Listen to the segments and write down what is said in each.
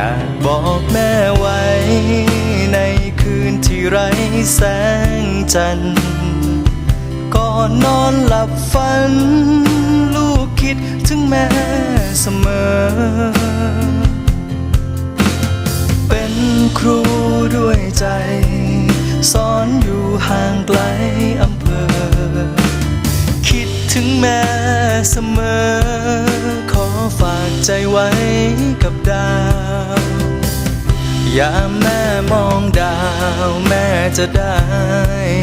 อยากบอกแม่ไว้ ในคืนที่ไร้แสงจันทร์ก่อนนอนหลับฝัน ลูกคิดถึงแม่เสมอ เป็นครูด้วยใจ สอนอยู่ห่างไกลอำเภอ คิดถึงแม่เสมอ ขอฝากใจไว้กับดา ยามแม่มองดาวแม่จะได้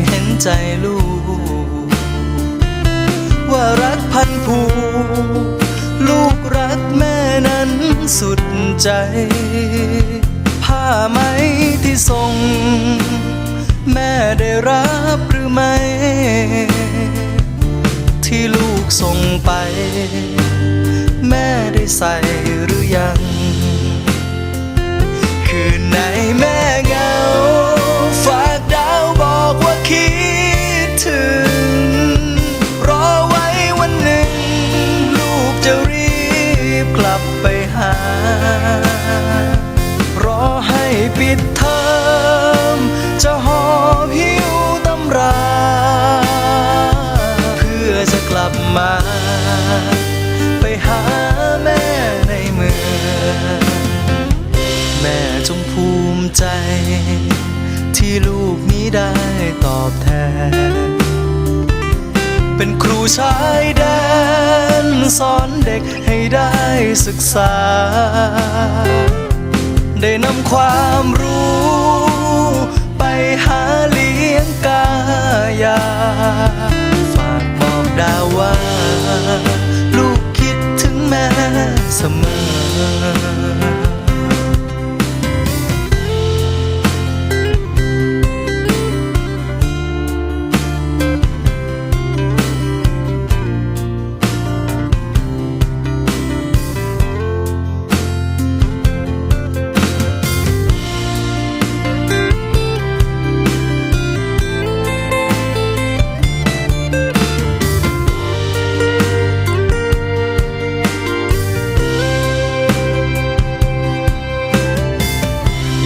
เห็นใจลูก ว่ารักพันผูกลูกรักแม่นั้นสุดใจ ผ้าไหมที่ส่ง แม่ได้รับหรือไม่ ที่ลูกส่งไป แม่ได้ใส่หรือยัง เป็นครูชายแดน สอนเด็กให้ได้ศึกษา ได้นำความรู้ ไปหาเลี้ยงกายา ฝากบอกดาวว่า ลูกคิดถึงแม่เสมอ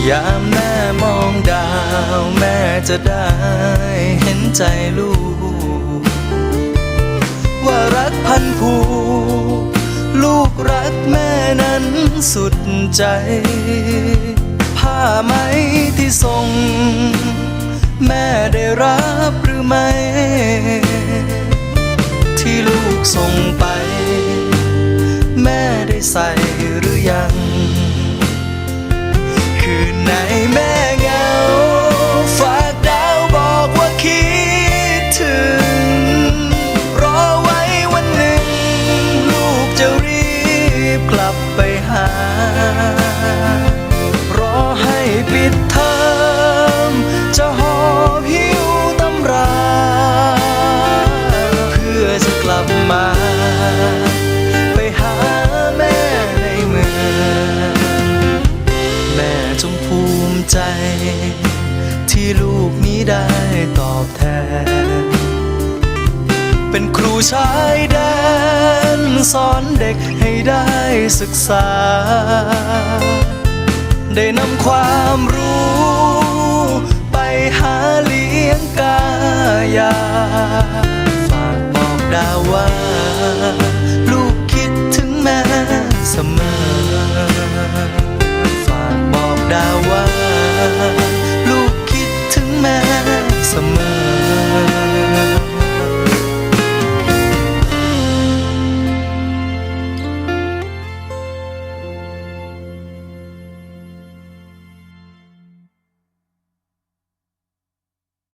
ยามแม่มองดาวแม่จะได้เห็นใจลูก ว่ารักพันผูกลูกรักแม่นั้นสุดใจ ผ้าไหมที่ส่ง แม่ได้รับหรือไม่ ที่ลูกส่งไป แม่ได้ใส่ ลู ชายแดนสอนเด็กให้ได้ศึกษา ได้นำความรู้ ไปหาเลี้ยงกายา ฝากบอกดาวว่า ลูกคิดถึงแม่เสมอ ฝากบอกดาวว่า